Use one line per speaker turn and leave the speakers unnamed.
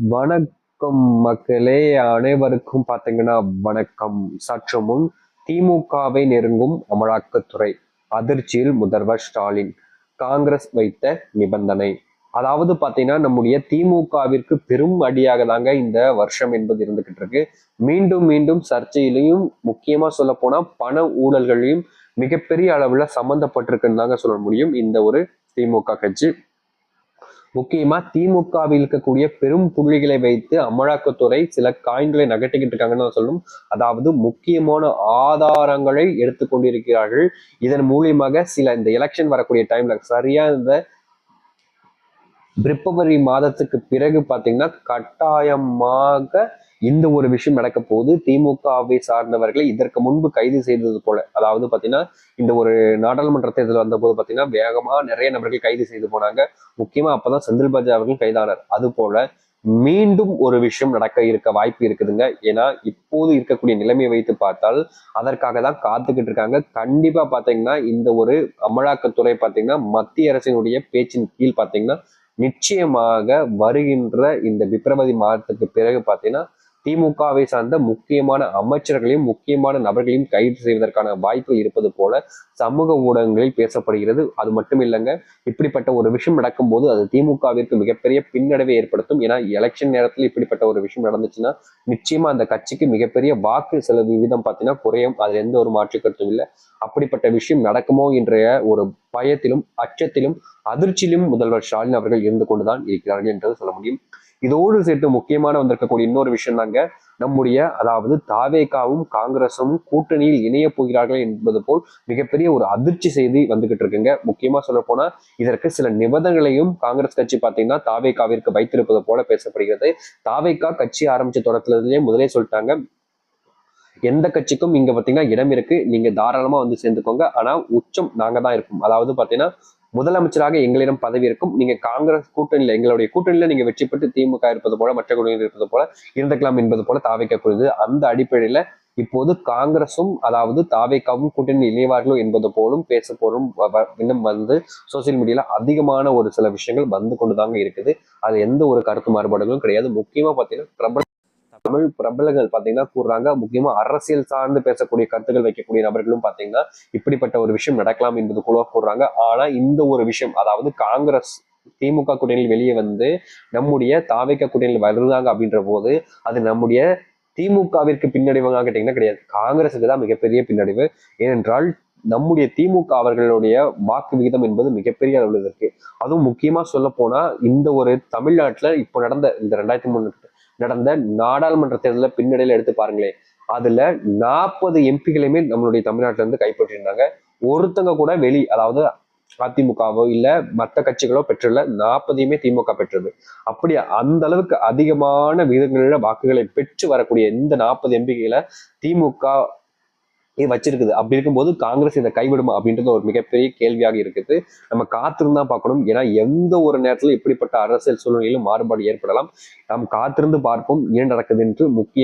வணக்கம் மக்களே. அனைவருக்கும் பார்த்தீங்கன்னா வணக்கம். சற்று முன் திமுகவை நெருங்கும் அமலாக்கத்துறை அதிர்ச்சியில் முதல்வர் ஸ்டாலின் காங்கிரஸ் வைத்த நிபந்தனை. அதாவது பார்த்தீங்கன்னா நம்முடைய திமுகவிற்கு பெரும் அடியாக தாங்க இந்த வருஷம் என்பது இருந்துகிட்டு இருக்கு. மீண்டும் மீண்டும் சர்ச்சையிலையும் முக்கியமா சொல்ல போனா பண ஊழல்களையும் மிகப்பெரிய அளவுல சம்மந்தப்பட்டிருக்குன்னு தாங்க சொல்ல முடியும். இந்த ஒரு திமுக கட்சி. முக்கியமா திமுகவில் இருக்கக்கூடிய பெரும் புள்ளிகளை வைத்து அமலாக்கத்துறை சில காயின்களை நகட்டிக்கிட்டு இருக்காங்கன்னு தான் சொல்லணும். அதாவது முக்கியமான ஆதாரங்களை எடுத்துக்கொண்டிருக்கிறார்கள் இதன் மூலியமாக சில இந்த எலெக்ஷன் வரக்கூடிய டைம்ல சரியா இந்த பிப்ரவரி மாதத்துக்கு பிறகு பாத்தீங்கன்னா கட்டாயமாக இந்த ஒரு விஷயம் நடக்க போது திமுகவை சார்ந்தவர்களை இதற்கு முன்பு கைது செய்தது போல. அதாவது பாத்தீங்கன்னா இந்த ஒரு நாடாளுமன்ற தேர்தல் வந்தபோது பாத்தீங்கன்னா வேகமா நிறைய நபர்கள் கைது செய்து போனாங்க. முக்கியமா அப்பதான் செந்தில் பாஜா அவர்கள் கைதானார். அது போல மீண்டும் ஒரு விஷயம் நடக்க இருக்க வாய்ப்பு இருக்குதுங்க. ஏன்னா இப்போது இருக்கக்கூடிய நிலைமையை வைத்து பார்த்தால் அதற்காக தான் காத்துக்கிட்டு இருக்காங்க. கண்டிப்பா பாத்தீங்கன்னா இந்த ஒரு அமலாக்கத்துறை பாத்தீங்கன்னா மத்திய அரசினுடைய பேச்சின் கீழ் பாத்தீங்கன்னா நிச்சயமாக வருகின்ற இந்த பிப்ரவரி மாதத்துக்கு பிறகு பாத்தீங்கன்னா திமுகவை சார்ந்த முக்கியமான அமைச்சர்களையும் முக்கியமான நபர்களையும் கைது செய்வதற்கான வாய்ப்பு இருப்பது போல சமூக ஊடகங்களில் பேசப்படுகிறது. அது மட்டும் இல்லைங்க இப்படிப்பட்ட ஒரு விஷயம் நடக்கும்போது அது திமுகவிற்கு மிகப்பெரிய பின்னடைவை ஏற்படுத்தும். ஏன்னா எலெக்ஷன் நேரத்தில் இப்படிப்பட்ட ஒரு விஷயம் நடந்துச்சுன்னா நிச்சயமா அந்த கட்சிக்கு மிகப்பெரிய வாக்கு செலவு விகிதம் பார்த்தீங்கன்னா குறையும். அதுல எந்த ஒரு மாற்று கருத்தும் இல்லை. அப்படிப்பட்ட விஷயம் நடக்குமோ என்ற ஒரு பயத்திலும் அச்சத்திலும் அதிர்ச்சியிலும் முதல்வர் ஸ்டாலின் அவர்கள் இருந்து கொண்டுதான் இருக்கிறார்கள் என்றது சொல்ல முடியும். இதோடு சேர்த்து முக்கியமான வந்திருக்கக்கூடிய இன்னொரு விஷயம் தாங்க நம்முடைய அதாவது தாவேகாவும் காங்கிரஸும் கூட்டணியில் இணைய போகிறார்கள் என்பது போல் மிகப்பெரிய ஒரு அதிர்ச்சி செய்தி வந்துகிட்டு இருக்குங்க. முக்கியமா சொல்ல போனா இதற்கு சில நிபந்தனைகளையும் காங்கிரஸ் கட்சி பார்த்தீங்கன்னா தாவேகாவிற்கு வைத்திருப்பது போல பேசப்படுகிறது. தாவேகா கட்சி ஆரம்பிச்ச தொடக்கத்திலேயே முதலே சொல்லிட்டாங்க எந்த கட்சிக்கும் இங்க பாத்தீங்கன்னா இடம் இருக்கு. நீங்க தாராளமா வந்து சேர்ந்துக்கோங்க. ஆனா உச்சம் நாங்க தான் இருப்போம். அதாவது பாத்தீங்கன்னா முதலமைச்சராக எங்களிடம் பதவி இருக்கும். நீங்க காங்கிரஸ் கூட்டணியில எங்களுடைய கூட்டணியில நீங்க வெற்றி பெற்று திமுக இருப்பது போல மற்ற கூட்டணியில் இருப்பது போல இருந்துக்கலாம் என்பது போல தாவைக்கக்கூடியது. அந்த அடிப்படையில இப்போது காங்கிரசும் அதாவது தாவேக்காவும் கூட்டணி இணைவார்களோ என்பது போலும் பேச போலும் இன்னும் வந்து சோசியல் மீடியால அதிகமான ஒரு சில விஷயங்கள் வந்து கொண்டுதாங்க இருக்குது. அது எந்த ஒரு கருத்து மாறுபாடுகளும் கிடையாது. முக்கியமா பாத்தீங்கன்னா பிரபல தமிழ் பிரபலங்கள் பார்த்தீங்கன்னா கூறுறாங்க. முக்கியமாக அரசியல் சார்ந்து பேசக்கூடிய கருத்துக்கள் வைக்கக்கூடிய நபர்களும் பார்த்தீங்கன்னா இப்படிப்பட்ட ஒரு விஷயம் நடக்கலாம் என்பது கூட கூறுறாங்க. ஆனால் இந்த ஒரு விஷயம் அதாவது காங்கிரஸ் திமுக கூட்டணியில் வெளியே வந்து நம்முடைய தாவைக்க கூட்டணியில் வருதாங்க அப்படின்ற போது அது நம்முடைய திமுகவிற்கு பின்னடைவாங்க கேட்டீங்கன்னா கிடையாது. காங்கிரஸுக்கு தான் மிகப்பெரிய பின்னடைவு. ஏனென்றால் நம்முடைய திமுக அவர்களுடைய வாக்கு விகிதம் என்பது மிகப்பெரிய அளவில் இருக்கு. அதுவும் முக்கியமா சொல்ல போனா இந்த ஒரு தமிழ்நாட்டுல இப்போ நடந்த இந்த ரெண்டாயிரத்தி மூணு நடந்த நாடாளுமன்ற தேர்தலில் பின்னடையில் எடுத்து பாருங்களேன். அதுல நாற்பது எம்பிகளையுமே நம்மளுடைய தமிழ்நாட்டில இருந்து கைப்பற்றிருந்தாங்க ஒருத்தங்க கூட வெளி அதாவது அதிமுகவோ இல்ல மற்ற கட்சிகளோ பெற்றுள்ள நாற்பதையுமே திமுக பெற்றது. அப்படி அந்த அளவுக்கு அதிகமான விதங்களில் வாக்குகளை பெற்று வரக்கூடிய இந்த நாற்பது எம்பிகளை திமுக வச்சிருக்குது. அப்படி இருக்கும்போது காங்கிரஸ் இதை கைவிடுமா அப்படின்றது ஒரு மிகப்பெரிய கேள்வியாக இருக்குது. நம்ம காத்திருந்தா பார்க்கணும். ஏன்னா எந்த ஒரு நேரத்தில் இப்படிப்பட்ட அரசியல் சூழ்நிலையிலும் மாறுபாடு ஏற்படலாம். நாம் காத்திருந்து பார்ப்போம். ஏன் நடக்குது என்று முக்கிய